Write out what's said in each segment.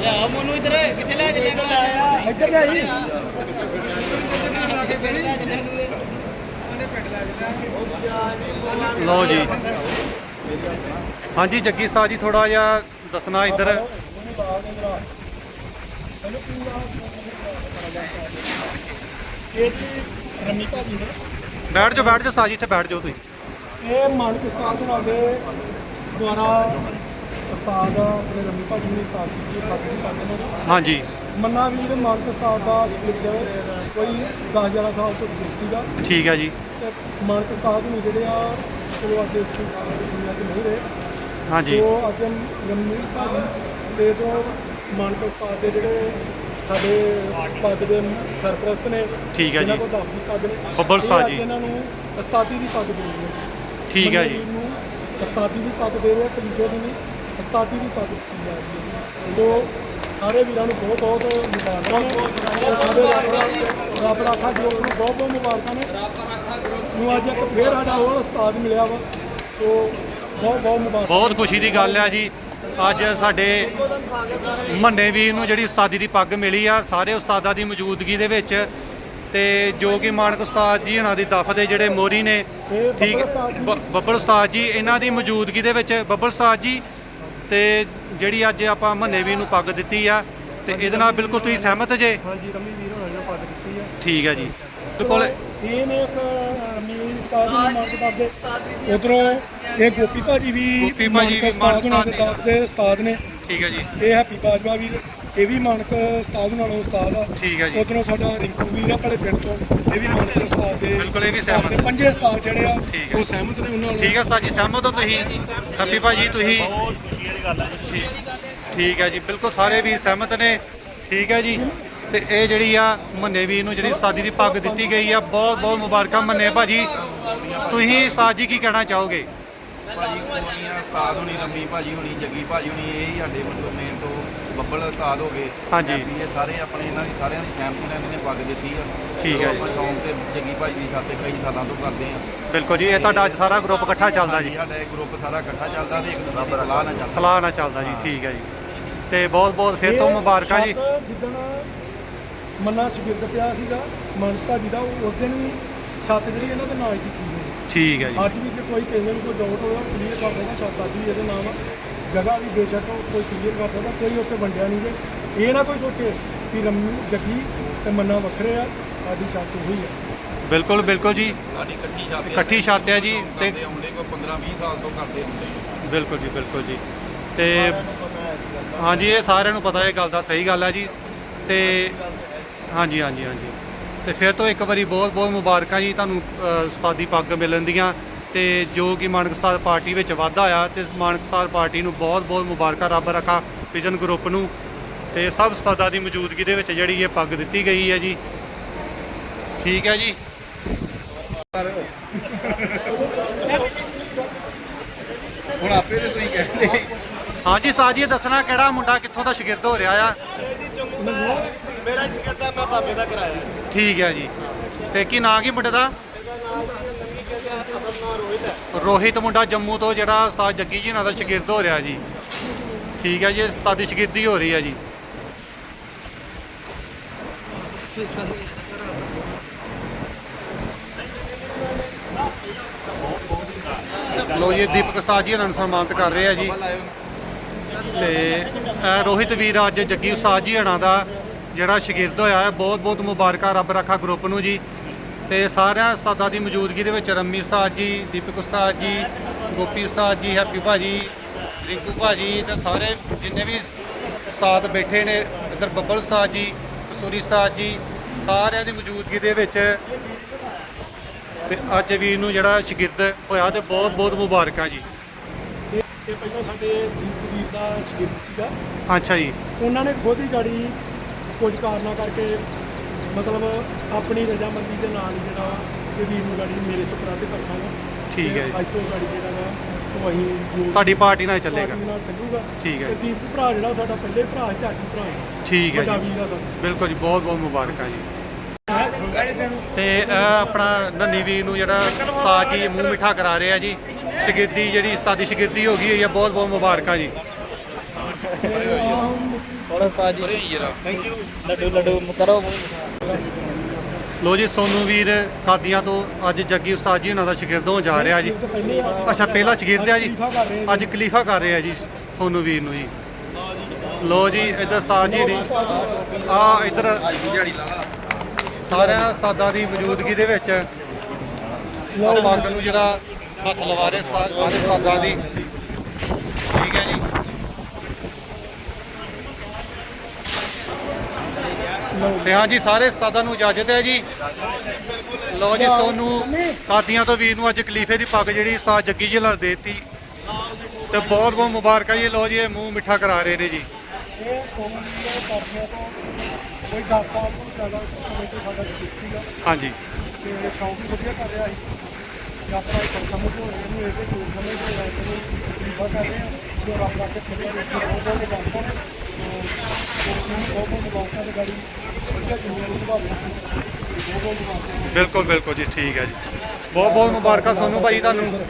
ਲਿਆਓ ਮੋਨੂੰ ਇੱਧਰ ਕਿੱਥੇ ਲੈ ਚੱਲਿਆ ਇੱਧਰ ਲੈ ਆਈ ਲਓ ਜੀ। ਹਾਂਜੀ ਜੱਗੀ ਸਾਹਿਬ ਜੀ ਥੋੜਾ ਜਿਹਾ ਦੱਸਣਾ ਇੱਧਰ। ਇਹ ਜੀ ਰਮੀ ਭਾਜੀ ਨੇ ਬੈਠ ਜਾਓ ਬੈਠ ਜਾਓ ਸਾਜੀ ਇੱਥੇ ਬੈਠ ਜਾਓ ਤੁਸੀਂ। ਇਹ ਮਾਨਕ ਉਸਤਾਦ ਹੋਣਾ ਦੇ ਦੁਆਰਾ ਉਸਤਾਦ ਆਪਣੇ ਰਮੀ ਭਾਜੀ ਨੇ ਉਸਤਾਦ ਜੀ ਨੇ। ਹਾਂਜੀ। ਮੰਨਾ ਵੀਰ ਮਾਨਕ ਉਸਤਾਦ ਦਾ ਸ਼ਗਿਰਦ ਕੋਈ 10 11 ਸਾਲ ਤੋਂ ਸ਼ਗਿਰਦ ਸੀਗਾ। ਠੀਕ ਹੈ ਜੀ। ਤੇ ਮਾਨਕ ਉਸਤਾਦ ਨੂੰ ਜਿਹੜੇ ਆ ਚਲੋ ਅੱਜ ਇਸ ਸੰਸਾਰ ਦੀ ਦੁਨੀਆ 'ਚ ਨਹੀਂ ਰਹੇ। ਹਾਂਜੀ। ਸੋ ਅੱਜ ਰਮੀ ਭਾਜੀ ਤੇ ਤੋਂ ਮਾਨਕ ਉਸਤਾਦ ਦੇ ਜਿਹੜੇ ਸਾਡੇ ਪੱਗ ਦੇ ਸਰਪ੍ਰਸਤ ਨੇ ਠੀਕ ਹੈ ਜੀ। ਕੋਲ ਦਸ ਦੀ ਪੱਗ ਨੇ ਬੱਬਲ ਇਹ ਉਸਤਾਦ ਅੱਜ ਜੀ। ਇਹਨਾਂ ਨੂੰ ਉਸਤਾਦੀ ਦੀ ਪੱਗ ਦੇ ਰਹੇ ਠੀਕ ਹੈ ਜੀ। ਨੂੰ ਉਸਤਾਦੀ ਦੀ ਪੱਗ ਦੇ ਰਹੇ ਕਲੀਜੇ ਦੀ ਨਹੀਂ ਉਸਤਾਦੀ ਦੀ ਪੱਗ ਦਿੱਤੀ ਜਾ ਰਹੀ ਹੈ। ਸੋ ਸਾਰੇ ਵੀਰਾਂ ਨੂੰ ਬਹੁਤ ਬਹੁਤ ਮੁਬਾਰਕਾਂ ਨੇ। ਸਾਡੇ ਰੱਬ ਰੱਬ ਰਾਖਾ ਜੀ ਨੂੰ ਬਹੁਤ ਬਹੁਤ ਮੁਬਾਰਕਾਂ ਨੇ। ਨੂੰ ਅੱਜ ਇੱਕ ਫੇਰ ਸਾਡਾ ਹੋਰ ਉਸਤਾਦ ਮਿਲਿਆ ਵਾ। ਸੋ ਬਹੁਤ ਬਹੁਤ ਮੁਬਾਰਕਾਂ। ਬਹੁਤ ਖੁਸ਼ੀ ਦੀ ਗੱਲ ਹੈ ਜੀ। ਅੱਜ ਸਾਡੇ ਮੰਨੇ ਵੀਰ ਨੂੰ ਜਿਹੜੀ ਉਸਤਾਦੀ ਦੀ ਪੱਗ ਮਿਲੀ ਆ ਸਾਰੇ ਉਸਤਾਦਾਂ ਦੀ ਮੌਜੂਦਗੀ ਦੇ ਵਿੱਚ। ਤੇ ਜੋ ਕਿ ਮਾਨਕ ਉਸਤਾਦ ਜੀ ਉਹਨਾਂ ਦੀ ਦਫ ਦੇ ਜਿਹੜੇ ਮੋਰੀ ਨੇ ਠੀਕ ਬੱਬਲ ਉਸਤਾਦ ਜੀ ਇਹਨਾਂ ਦੀ ਮੌਜੂਦਗੀ ਦੇ ਵਿੱਚ ਬੱਬਲ ਉਸਤਾਦ ਜੀ ਤੇ ਜਿਹੜੀ ਅੱਜ ਆਪਾਂ ਮੰਨੇ ਵੀਰ ਨੂੰ ਪੱਗ ਦਿੱਤੀ ਆ ਤੇ ਇਹਦੇ ਨਾਲ ਬਿਲਕੁਲ ਤੁਸੀਂ ਸਹਿਮਤ ਜੇ? ਹਾਂਜੀ ਰਮੀ ਵੀਰ ਹੋਣਾ ਨੇ ਪੱਗ ਦਿੱਤੀ ਹੈ ਠੀਕ ਹੈ ਜੀ। ਬਿਲਕੁਲ ਇਹ ਨੇ ਇੱਕ ਰਮੀ ਉਸਤਾਦ ਨੂੰ ਕਰਦੇ। ਉਧਰੋਂ ਇਹ ਗੋਪੀ ਭਾਜੀ ਵੀ ਗੋਪੀ ਭਾਜੀ ਵੀ ਮਾਨਕ ਉਸਤਾਦ ਦੇ ਉਸਤਾਦ ਨੇ। ਠੀਕ ਹੈ ਜੀ। ਇਹ ਹੈਪੀ ਬਾਜਵਾ ਵੀਰ ਇਹ ਵੀ ਮਾਨਕ ਉਸਤਾਦ ਨਾਲੋਂ ਉਸਤਾਦ ਆ। ਠੀਕ ਹੈ ਜੀ। ਉਧਰੋਂ ਸਾਡਾ ਰਿੰਕੂ ਵੀਰ ਆ ਆਪਣੇ ਪਿੰਡ ਤੋਂ ਇਹ ਵੀ ਮਾਨਕ ਉਸਤਾਦ ਦੇ ਬਿਲਕੁਲ ਇਹ ਵੀ ਸਹਿਮਤ। ਆਪਣੇ ਪੰਜੇ ਉਸਤਾਦ ਜਿਹੜੇ ਆ ਠੀਕ ਹੈ। ਉਹ ਸਹਿਮਤ ਨੇ ਉਹਨਾਂ ਨਾਲ ਠੀਕ ਹੈ ਉਸਤਾਦ ਜੀ ਸਹਿਮਤ ਹੋ ਤੁਸੀਂ? ਹੈਪੀ ਭਾਜੀ ਤੁਸੀਂ? ਠੀਕ। ਠੀਕ ਹੈ ਜੀ ਬਿਲਕੁਲ ਸਾਰੇ ਵੀਰ ਸਹਿਮਤ ਨੇ। ਠੀਕ ਹੈ ਜੀ। ਤੇ ਇਹ ਜਿਹੜੀ ਆ ਮੰਨੇ ਵੀਰ ਨੂੰ ਜਿਹੜੀ ਉਸਤਾਦੀ ਦੀ ਪੱਗ ਦਿੱਤੀ ਗਈ ਆ ਬਹੁਤ ਬਹੁਤ ਮੁਬਾਰਕਾਂ ਮੰਨੇ ਭਾਜੀ। ਤੁਸੀਂ ਸਾਜ ਜੀ ਕੀ ਕਹਿਣਾ ਚਾਹੋਗੇ? ਭਾਜੀ ਕੋਨੀਆਂ ਉਸਤਾਦ ਹੋਣੀ ਲੰਮੀ ਭਾਜੀ ਹੋਣੀ ਜੱਗੀ ਭਾਜੀ ਹੋਣੀ ਇਹ ਹੀ ਸਾਡੇ ਮਤਲਬ ਮੇਨ ਤੋਂ ਬੱਬਲ ਉਸਤਾਦ ਹੋ ਗਏ। ਹਾਂਜੀ। ਇਹ ਸਾਰੇ ਆਪਣੇ ਇਹਨਾਂ ਦੀ ਸਾਰਿਆਂ ਦੀ ਸਹਿਮਤੀ ਨਾਲ ਇਹਨਾਂ ਨੇ ਪੱਗ ਦਿੱਤੀ ਆ। ਠੀਕ ਹੈ ਆਪਾਂ ਸ਼ੌਂਕ ਤੇ ਜੱਗੀ ਭਾਜੀ ਦੀ ਸਾਥੇ ਕਈ ਸਾਲਾਂ ਤੋਂ ਕਰਦੇ ਆ। ਬਿਲਕੁਲ ਜੀ ਇਹ ਤੁਹਾਡਾ ਅੱਜ ਸਾਰਾ ਗਰੁੱਪ ਇਕੱਠਾ ਚੱਲਦਾ ਜੀ। ਸਾਡਾ ਇਹ ਗਰੁੱਪ ਸਾਰਾ ਇਕੱਠਾ ਚੱਲਦਾ ਤੇ ਇੱਕ ਦੂਜੇ ਦੀ ਸਲਾਹ ਨਾਲ ਚੱਲਦਾ। ਸਲਾਹ ਨਾਲ ਚੱਲਦਾ ਜੀ ਠੀਕ ਹੈ ਜੀ। ਤੇ ਬਹੁਤ ਬਹੁਤ ਫਿਰ ਤੋਂ ਇਹ ਮੁਬਾਰਕਾਂ ਜੀ। ਜਿੱਦਣ ਮੰਨਾ ਸ਼ਗਿਰਦ ਪਿਆ ਸੀਗਾ ਮਾਨਕ ਭਾਜੀ ਦਾ ਉਸ ਦਿਨ ਵੀ ਛੱਤ ਜਿਹੜੀ ਇਹਨਾਂ ਦੇ ਨਾਂ ਹੀ ਕੀਤੀ ਠੀਕ ਹੈ ਜੀ। ਅੱਜ ਵੀ ਜੇ ਕੋਈ ਕਿਸੇ ਨੂੰ ਕੋਈ ਡਾਊਟ ਹੋਵੇ ਕਲੀਅਰ ਕਰ ਸਕਦਾ ਛੱਤ ਅੱਜ ਵੀ ਇਹਦੇ ਨਾਮ ਆ। ਜਗ੍ਹਾ ਵੀ ਬੇਸ਼ੱਕ ਕੋਈ ਕਲੀਅਰ ਕਰ ਸਕਦਾ ਕੋਈ ਉੱਥੇ ਵੰਡਿਆ ਨਹੀਂ ਜੇ। ਇਹ ਨਾ ਕੋਈ ਸੋਚੇ ਕਿ ਰੰਮੀ ਜੱਗੀ ਤੇ ਮੰਨਾ ਵੱਖਰੇ ਆ ਸਾਡੀ ਛੱਤ ਉਹੀ ਆ। ਬਿਲਕੁਲ ਬਿਲਕੁਲ ਜੀ। ਸਾਡੀ ਇਕੱਠੀ ਛੱਤ ਹੈ ਜੀ। ਤੇ ਹੁੰਦੇ ਕੋਈ 15 20 ਸਾਲ ਤੋਂ ਕਰਦੇ ਹੁੰਦੇ ਆ। ਬਿਲਕੁਲ ਜੀ ਬਿਲਕੁਲ ਜੀ। ਤੇ ਹਾਂਜੀ ਇਹ ਸਾਰਿਆਂ ਨੂੰ ਪਤਾ ਇਹ ਗੱਲ ਦਾ ਸਹੀ ਗੱਲ ਹੈ ਜੀ। ਤੇ ਹਾਂਜੀ ਹਾਂਜੀ ਹਾਂਜੀ। ਤੇ ਫਿਰ ਤੋਂ ਇੱਕ ਵਾਰੀ ਬਹੁਤ ਬਹੁਤ ਮੁਬਾਰਕਾਂ ਜੀ ਤੁਹਾਨੂੰ ਅ, ਉਸਤਾਦੀ ਪੱਗ ਮਿਲਣ ਦੀਆਂ ਤੇ ਜੋ ਕਿ ਮਾਨਕ ਪਾਰਟੀ ਵਿੱਚ ਵਾਧਾ ਆ ਤੇ ਮਾਨਕ ਪਾਰਟੀ ਨੂੰ ਬਹੁਤ ਬਹੁਤ ਮੁਬਾਰਕਾਂ ਰੱਬ ਰੱਖਾ ਵਿਜਨ ਗਰੁੱਪ ਨੂੰ ਤੇ ਸਭ ਉਸਤਾਦਾਂ ਦੀ ਮੌਜੂਦਗੀ ਦੇ ਵਿੱਚ ਜਿਹੜੀ ਇਹ ਪੱਗ ਦਿੱਤੀ ਗਈ ਹੈ ਜੀ। ਠੀਕ ਹੈ ਜੀ ਹੁਣ ਆਪੇ ਤੇ ਤੁਸੀਂ ਕਹਿੰਦੇ ਹਾਂਜੀ ਸਾਜੀ ਦੱਸਣਾ ਕਿਹੜਾ ਮੁੰਡਾ ਕਿੱਥੋਂ ਦਾ ਸ਼ਾਗਿਰਦ ਹੋ ਰਿਹਾ ਆ? ਮੇਰਾ ਸ਼ਿਕਾਇਤਾਂ ਮੈਂ ਬਾਬੇ ਦਾ ਕਰਾਇਆ ਠੀਕ ਹੈ ਜੀ। ਤੇ ਕੀ ਨਾਂ ਕੀ ਮੁੰਡੇ ਦਾ? ਰੋਹਿਤ ਮੁੰਡਾ ਜੰਮੂ ਤੋਂ ਜਿਹੜਾ ਉਸਤਾਦ ਜੱਗੀ ਜੀ ਨਾਲ ਦਾ ਸ਼ਾਗਿਰਦ ਹੋ ਰਿਹਾ ਜੀ। ਠੀਕ ਹੈ ਜੀ ਉਸਤਾਦੀ ਸ਼ਾਗਿਰਦੀ ਹੋ ਰਹੀ ਹੈ ਜੀ। ਲੋ ਜੀ ਦੀਪਕ ਉਸਤਾਦ ਜੀ ਇਹਨਾਂ ਨੂੰ ਸਨਮਾਨਿਤ ਕਰ ਰਹੇ ਆ ਜੀ। ਤੇ ਇਹ ਰੋਹਿਤ ਵੀਰ ਅੱਜ ਜੱਗੀ ਉਸਤਾਦ ਜੀ ਹਣਾ ਦਾ ਜਿਹੜਾ ਸ਼ਗਿਰਦ ਹੋਇਆ ਹੈ, ਬਹੁਤ ਬਹੁਤ ਮੁਬਾਰਕਾਂ ਰੱਬ ਰੱਖਾ ਗਰੁੱਪ ਨੂੰ ਜੀ। ਤੇ ਸਾਰਿਆਂ ਉਸਤਾਦਾਂ ਦੀ ਮੌਜੂਦਗੀ ਦੇ ਵਿੱਚ ਰੰਮੀ ਉਸਤਾਦ ਜੀ, ਦੀਪਕ ਉਸਤਾਦ ਜੀ, ਗੋਪੀ ਉਸਤਾਦ ਜੀ, ਹੈਪੀ ਭਾਜੀ, ਰਿੰਕੂ ਭਾਜੀ ਤੇ ਸਾਰੇ ਜਿੰਨੇ ਵੀ ਉਸਤਾਦ ਬੈਠੇ ਨੇ, ਇੱਧਰ ਬੱਬਲ ਉਸਤਾਦ ਜੀ, ਕਸੂਰੀ ਉਸਤਾਦ ਜੀ, ਸਾਰਿਆਂ ਦੀ ਮੌਜੂਦਗੀ ਦੇ ਵਿੱਚ ਤੇ ਅੱਜ ਵੀਰ ਨੂੰ ਜਿਹੜਾ ਸ਼ਗਿਰਦ ਹੋਇਆ ਤੇ ਬਹੁਤ ਬਹੁਤ ਮੁਬਾਰਕਾਂ ਜੀ। ਇਹ ਇਹ ਪਹਿਲਾਂ ਸਾਡੇ ਦੀਪ ਵੀਰ ਦਾ ਸ਼ਗਿਰਦ ਸੀਗਾ ਅੱਛਾ ਜੀ। ਉਹਨਾਂ ਨੇ ਖੁਦ ਹੀ ਗਾੜੀ ਕੁਝ ਕਾਰਨਾਂ ਕਰਕੇ ਮਤਲਬ ਆਪਣੀ ਰਜਾਮੰਦੀ ਦੇ ਨਾਲ ਹੀ ਜਿਹੜਾ ਇਹ ਵੀਰ ਨੂੰ ਗਾੜੀ ਮੇਰੇ ਸੁਪਰਦ ਕਰਨਾ ਵਾ। ਠੀਕ ਹੈ ਤੇ ਜੀ। ਅੱਜ ਤੋਂ ਗਾੜੀ ਜਿਹੜਾ ਵਾ ਉਹ ਅਸੀਂ ਜੋ ਤੁਹਾਡੀ ਪਾਰਟੀ ਨਾਲ ਚੱਲੇਗਾ। ਪਾਰਟੀ ਨਾਲ ਚੱਲੂਗਾ। ਠੀਕ ਹੈ। ਤੇ ਦੀਪ ਭਰਾ ਜਿਹੜਾ ਸਾਡਾ ਪਹਿਲੇ ਭਰਾ ਸੀ ਤੇ ਅੱਜ ਵੀ ਭਰਾ ਹੈ। ਠੀਕ ਹੈ ਵੱਡਾ ਜੀ। ਵੀਰ ਆ ਸਾਡਾ। ਬਿਲਕੁਲ ਜੀ ਬਹੁਤ ਬਹੁਤ ਮੁਬਾਰਕਾਂ ਜੀ। ਤੇ ਆਪਣਾ ਨੰਨੀ ਵੀਰ ਨੂੰ ਜਿਹੜਾ ਉਸਤਾਦ ਜੀ ਮੂੰਹ ਮਿੱਠਾ ਕਰਾ ਰਹੇ ਆ ਜੀ। ਸ਼ਾਗਿਰਦੀ ਜਿਹੜੀ ਉਸਤਾਦੀ ਸ਼ਾਗਿਰਦੀ ਹੋ ਗਈ ਹੋਈ ਹੈ ਬਹੁਤ ਬਹੁਤ ਮੁਬਾਰਕਾਂ ਜੀ। ਬੜਾ ਉਸਤਾਦ ਜੀ। ਅਰੇ ਯਾਰ ਲੱਡੂ ਲੱਡੂ ਕਰੋ। ਲੋ ਜੀ ਸੋਨੂ ਵੀਰ ਕਾਦੀਆਂ ਤੋਂ ਅੱਜ ਜੱਗੀ ਉਸਤਾਦ ਜੀ ਉਹਨਾਂ ਦਾ ਸ਼ਾਗਿਰਦ ਹੋਣ ਜਾ ਰਿਹਾ ਜੀ। ਅੱਛਾ ਪਹਿਲਾ ਸ਼ਾਗਿਰਦ ਆ ਜੀ। ਅੱਜ ਖਲੀਫਾ ਕਰ ਰਿਹਾ ਜੀ ਸੋਨੂ ਵੀਰ ਨੂੰ ਜੀ। ਲੋ ਜੀ ਇੱਧਰ ਉਸਤਾਦ ਜੀ ਨੇ ਆ ਇੱਧਰ ਸਾਰਿਆਂ ਉਸਤਾਦਾਂ ਦੀ ਮੌਜੂਦਗੀ ਦੇ ਵਿੱਚ ਪੱਗ ਨੂੰ ਜਿਹੜਾ ਹੱਥ ਲਵਾ ਰਹੇ ਸਾਰੇ ਉਸਤਾਦਾਂ ਦੀ। ਠੀਕ ਹੈ ਜੀ। ਤੇ ਹਾਂ ਜੀ, ਸਾਰੇ ਉਸਤਾਦਾਂ ਨੂੰ ਇਜਾਜ਼ਤ ਹੈ ਜੀ। ਲਓ ਜੀ, ਸੋਨੂੰ ਕਾਦੀਆਂ ਤੋਂ ਵੀਰ ਨੂੰ ਅੱਜ ਖਲੀਫੇ ਦੀ ਪੱਗ ਜਿਹੜੀ ਉਸਤਾਦ ਜੱਗੀ ਜੀ ਨਾਲ ਦੇਤੀ। ਤੇ ਬਹੁਤ ਬਹੁਤ ਮੁਬਾਰਕਾਂ ਜੀ। ਲਓ ਜੀ, ਇਹ ਮੂੰਹ ਮਿੱਠਾ ਕਰਾ ਰਹੇ ਨੇ ਜੀ। ਇਹ ਸੋਨੂੰ ਜੀ ਦੇ ਤੋਂ ਕੋਈ 10 ਸਾਲ ਤੋਂ ਜ਼ਿਆਦਾ ਸਮੇਂ ਤੋਂ ਸਾਡਾ ਸਕਿੱਟ ਸੀਗਾ ਹਾਂਜੀ। ਤੇ ਸ਼ੌਂਕ ਵੀ ਵਧੀਆ ਕਰ ਰਿਹਾ ਸੀ। ਤੇ ਆਪਣਾ ਇੱਕ ਸਮਝ ਹੋ ਰਿਹਾ ਇਹਨੂੰ ਇਹ ਤੇ ਜੋਰ ਸਮਝ ਹੋ ਰਿਹਾ ਚਲੋ ਖਲੀਫਾ ਕਰ ਰਹੇ ਰੱਬ ਰੱਖ ਕੇ ਖਲੀਫਾ ਵਿੱਚ ਬਹੁਤ ਬਹੁਤ ਮੁਬਾਰਕਾਂ ਨੇ ਤੇ ਉਹਨੂੰ ਬਹੁਤ ਬਹੁਤ ਮੁਬਾਰਕਾਂ ਤੇ ਗਾੜੀ ਵਧੀਆ ਨੂੰ ਨਿਭਾਵੇ ਬਹੁਤ ਬਹੁਤ ਮੁਬਾਰਕਾਂ ਬਿਲਕੁਲ ਬਿਲਕੁਲ ਜੀ ਠੀਕ ਹੈ ਜੀ। ਬਹੁਤ ਬਹੁਤ ਮੁਬਾਰਕਾਂ ਸੋਨੂੰ ਭਾਈ ਤੁਹਾਨੂੰ।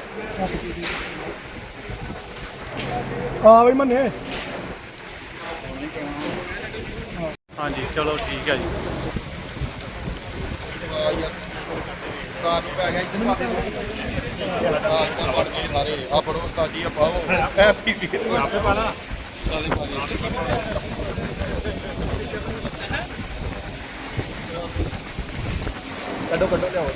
ਆ ਬਈ ਮੰਨੇ। ਹਾਂਜੀ ਚਲੋ ਠੀਕ ਹੈ ਜੀ। ਉਸਤਾਦ ਨੂੰ ਪੈ ਗਿਆ ਇੱਧਰ ਪਾਤੇ ਆ ਇੱਧਰ ਵੜ ਗਏ ਸਾਰੇ। ਆ ਫੜੋ ਉਸਤਾਦ ਜੀ ਆ ਪਾਓ। ਐ ਪੀ ਪੀ ਆਪੇ ਪਾਲਾ ਕੱਢੋ ਕੱਢੋ ਲਿਆਓ।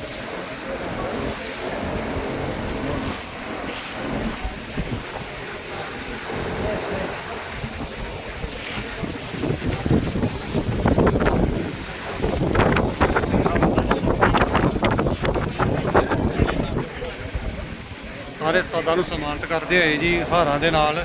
ਸਾਰੇ ਉਸਤਾਦਾਂ ਨੂੰ ਸਨਮਾਨਿਤ ਕਰਦੇ ਹੋਏ ਜੀ ਹਾਰਾਂ ਦੇ ਨਾਲ